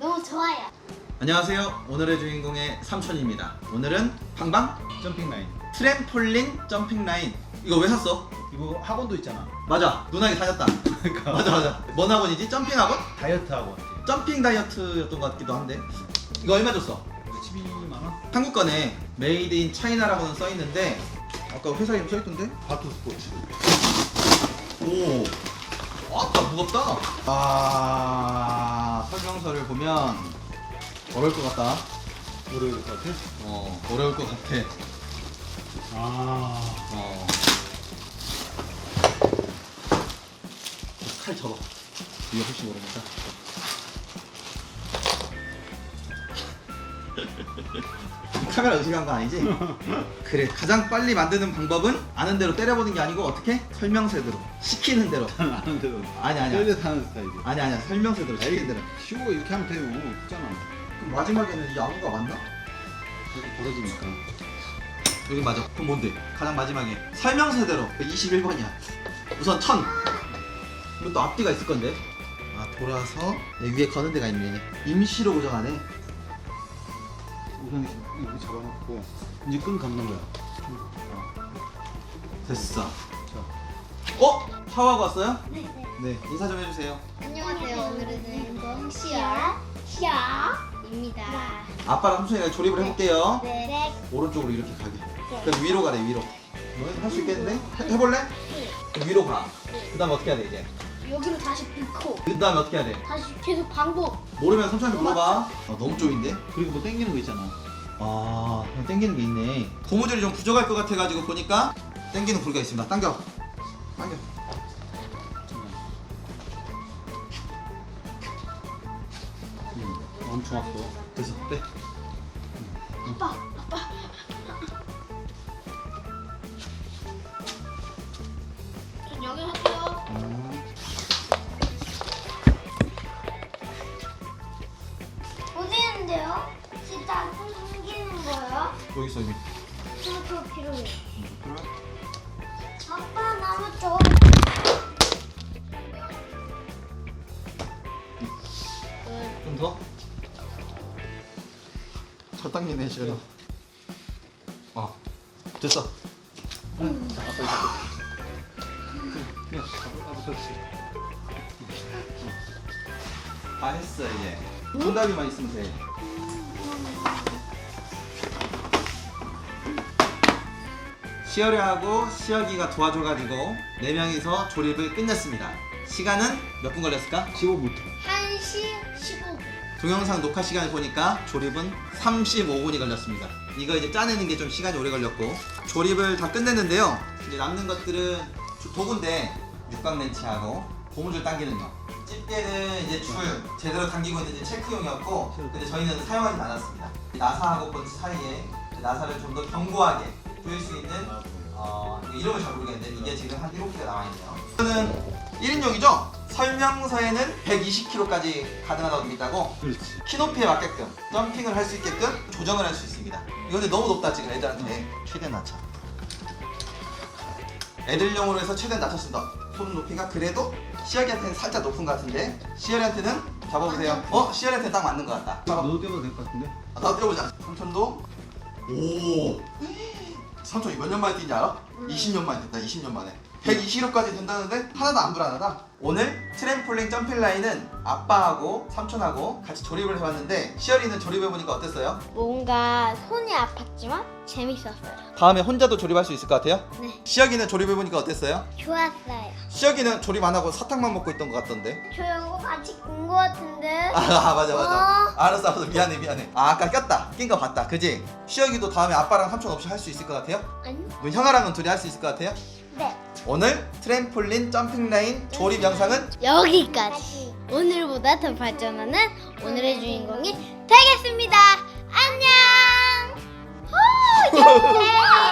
너무 좋아요. 안녕하세요. 오늘의 주인공의 삼촌입니다. 오늘은 방방 점핑 라인. 트램폴린 점핑 라인. 이거 왜 샀어? 이거 학원도 있잖아. 맞아. 누나게 다녔다. 그러니까 맞아 맞아. 뭔 학원이지? 점핑 학원? 다이어트 학원. 점핑 다이어트였던 것 같기도 한데. 이거 얼마 줬어? 12만 원? 한국 거네. 메이드 인 차이나라고는 써 있는데 아까 회사 이름 써 있던데? 바투 스포츠. 오. 아따 무겁다. 아 설명서를 보면 어려울 것 같다. 어려울 것 같아? 어 어려울 것 같아. 아. 어. 칼 접어. 이거 혹시 모르니까. 카메라 의식한 거 아니지? 그래 가장 빨리 만드는 방법은 아는 대로 때려보는 게 아니고 어떻게? 설명서대로 시키는 대로 아는 대로. 아니 아니야 때려 타는 스타일이. 아니 아니야 설명서대로 시키는 대로 쉬워 이렇게 하면 돼요. 쉽잖아. 그럼 마지막에는 이 야구가 맞나? 이렇게 벌어지니까. 여기 맞아 그럼 뭔데? 가장 마지막에 설명서대로 21번이야 우선 천 그리고 또 앞뒤가 있을 건데 아 돌아서 내 위에 거는 데가 있네 임시로 고정하네 우선 이렇게 잡아놓고 이제 끈 감는 거야. 됐어 자. 어? 샤워하고 왔어요? 네. 네 인사 좀 해주세요 안녕하세요. 오늘은 시아 시아입니다. 아빠랑 삼촌이랑 조립을 해볼게요 네. 오른쪽으로 이렇게 가게 그럼 위로 가래 위로 할수 있겠는데? 해, 해볼래? 그럼 위로 가 그 다음에 어떻게 해야 돼 이제? 여기로 다시 빗고 그 다음에 어떻게 해야 돼? 다시 계속 반복. 모르면 삼촌한테 물어봐 아, 너무 쪼인데? 그리고 뭐 당기는 거 있잖아. 아 그냥 땡기는 게 있네 고무줄이 좀 부족할 것 같아가지고 보니까 땡기는 부리가 있습니다 당겨 당겨 음, 엄청 왔어. 됐어 빼 아빠 여기 있어 여기 저도 필요해. 아빠 나무 줘. 좀 더? 잘 당기네 시연아 어 됐어 아빠. 다 했어 이제 정답이만 있으면 돼 시어리하고 시어기가 도와줘가지고 네 명이서 조립을 끝냈습니다 시간은 몇 분 걸렸을까? 15부터. 1시 15분. 동영상 녹화 시간을 보니까 조립은 35분이 걸렸습니다. 이거 이제 짜내는 게 좀 시간이 오래 걸렸고 조립을 다 끝냈는데요. 이제 남는 것들은 조- 도구인데 육각 렌치하고 고무줄 당기는 용. 집게는 이제 줄 제대로 당기고 있는지 체크용이었고 근데 저희는 사용하지 않았습니다. 나사하고 번지 사이에 나사를 좀 더 견고하게 조일 수 있는 어, 이름을 잘 모르겠는데 이게 지금 한 7개가 나와있네요. 이거는 1인용이죠? 설명서에는 120kg까지 가능하다고 되어 있다고 그렇지. 키높이에 맞게끔 점핑을 할 수 있게끔 조정을 할 수 있습니다. 이거 근데 너무 높다 지금 애들한테 최대 낮춰. 애들용으로 해서 최대 낮췄습니다. 손 높이가 그래도 시아리한테는 살짝 높은 것 같은데 시아리한테는 잡아보세요. 어? 시아리한테 딱 맞는 것 같다. 너도 뛰어도 될 것 같은데? 아, 나도 뛰어보자. 삼촌도 오. 삼촌이 몇 년 만에 뛰냐 알아? 20년 만에 됐다. 20년 만에. 120kg까지 된다는데 하나도 안 불안하다. 오늘 트램폴린 점핑 라인은 아빠하고 삼촌하고 같이 조립을 해봤는데 시어리는 조립해보니까 어땠어요? 뭔가 손이 아팠지만 재밌었어요. 다음에 혼자도 조립할 수 있을 것 같아요? 네. 시어기는 조립해보니까 어땠어요? 좋았어요. 시어기는 조립 안 하고 사탕만 먹고 있던 것 같던데 저 이거 같이 본거 같은데. 아 맞아 맞아 어. 알았어 알았어 미안해 미안해 아 아까 꼈다 낀 거 봤다 그지? 시어기도 다음에 아빠랑 삼촌 없이 할 수 있을 것 같아요? 아니? 그럼 형아랑은 둘이 할 수 있을 것 같아요? 네. 오늘 트램폴린 점핑 라인 조립 영상은 여기까지. 오늘보다 더 발전하는 오늘의 주인공이 되겠습니다. 안녕. 호, 예.